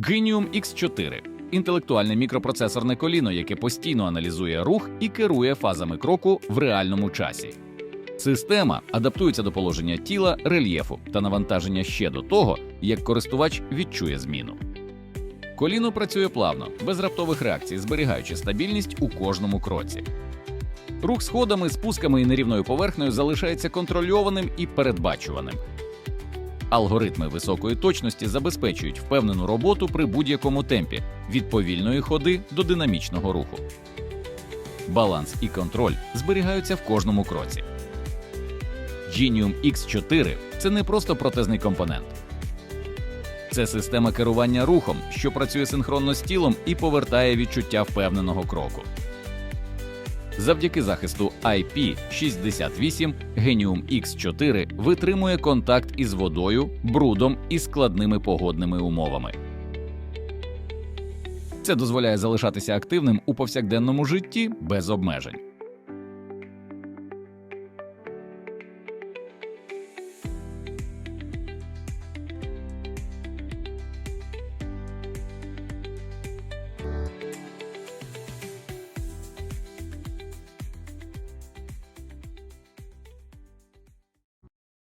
Genium X4 інтелектуальне мікропроцесорне коліно, яке постійно аналізує рух і керує фазами кроку в реальному часі. Система адаптується до положення тіла, рельєфу та навантаження ще до того, як користувач відчує зміну. Коліно працює плавно, без раптових реакцій, зберігаючи стабільність у кожному кроці. Рух сходами, спусками і нерівною поверхнею залишається контрольованим і передбачуваним. Алгоритми високої точності забезпечують впевнену роботу при будь-якому темпі від повільної ходи до динамічного руху. Баланс і контроль зберігаються в кожному кроці. Genium X4 це не просто протезний компонент. Це система керування рухом, що працює синхронно з тілом і повертає відчуття впевненого кроку. Завдяки захисту IP68 Genium X4 витримує контакт із водою, брудом і складними погодними умовами. Це дозволяє залишатися активним у повсякденному житті без обмежень.